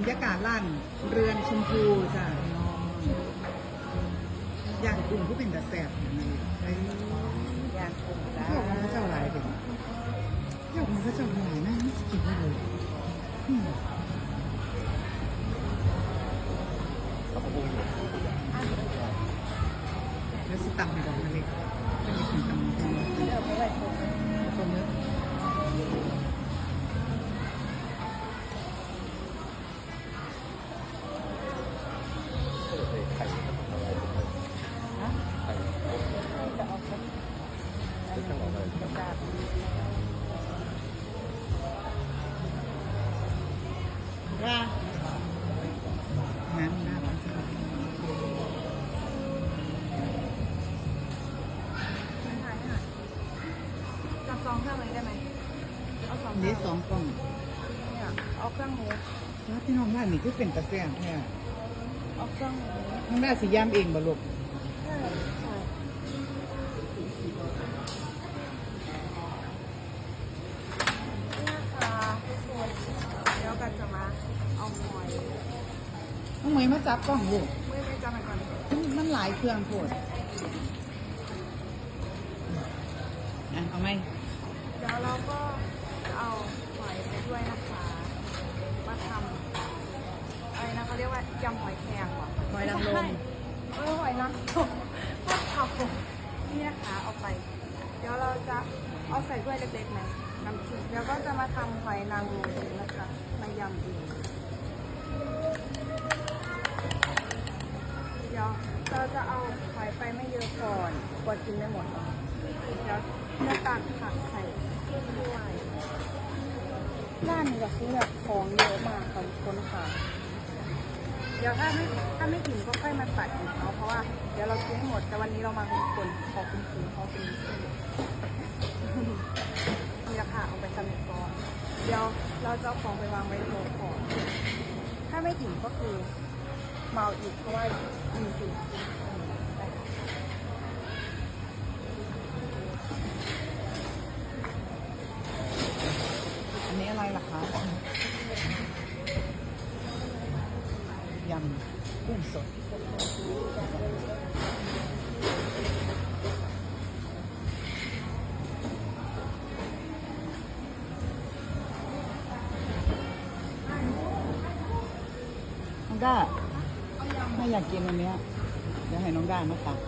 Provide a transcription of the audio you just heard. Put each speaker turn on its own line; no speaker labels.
รรยากาศร้านเรือนชมพูจ้ะน้องอย่างกลุ่มผู้เป็นกระแสบนั่นเอ
ย่างกุ้งจ้า
เที่ยวของพระเจ้าหลายเป็นเที่ยวของพระเจ้าหลายนะไม่กินได้เลยอืมแล้วสิตำให้ดอกนา
ว่า
น้ำน้ำมันจะ
ถ่ายให้หน่อยจับซองเครื่องเลยได้ไหมเอาสอง
นี้สองกล่อง
เนี่ยเอาเครื่องหมู
แล้วพี่น้องร้านนี้คือเป็นกระแสแท้
เอาเครื่องหมู
น้องได้สิย่ำเองบ่ลูก
ใช่ใช่นี่ค่ะเดี๋ยวกันจะมาเอาหอย
น้องเหม ยมาจับกล้องลูก
ไม่ไม่จำมันก่อน
มันมันหลายเครื่องโพดอะเอาไหม
เดี๋ยวเราก็จะเอาหอยไปด้วยนะคะมาทำอะไรนะเขาเรียกว่ายำหอยแครงเหรอ
หอยนางรม
เออหอยนางรมก็เขานี่นะคะเอาไป เดี๋ยวเราจะเอาใส่ถ้วยเล็กๆนะน้ำจิ้มเดี๋ยวก็จะมาทำหอยนางรมนะคะมายำเอง เดี๋ยวเราจะเอาหอยไปไม่เยอะก่อนกว่ากินไม่หมดเนอะเดี๋ยวจะตักผักใส่ด้วยร้านนี้ก็คือแบบของเยอะมากค่ะทุกคนค่ะ เดี๋ยวถ้าไม่ถ้าไม่ถึงก็ค่อยมาตัดอีกเนาะเพราะว่าเดี๋ยวเรากินให้หมดแต่วันนี้เรามาเป็นคนขอคุณครูขาเป็นเส้นนี่ราคาเอาไปสำเร็จก่อนเดี๋ยวเราจะเอาของไปวางไว้โต๊ะก่อน ถ้าไม่ถึงก็คือ เมาอีกเพราะว่ามีสิ
อันนี้อะไรล่ะคะยำกุ้งสดน้ ถ้าไม่อยากกินอันเนี้ยเดี๋ยวให้น้องด้ามาตัก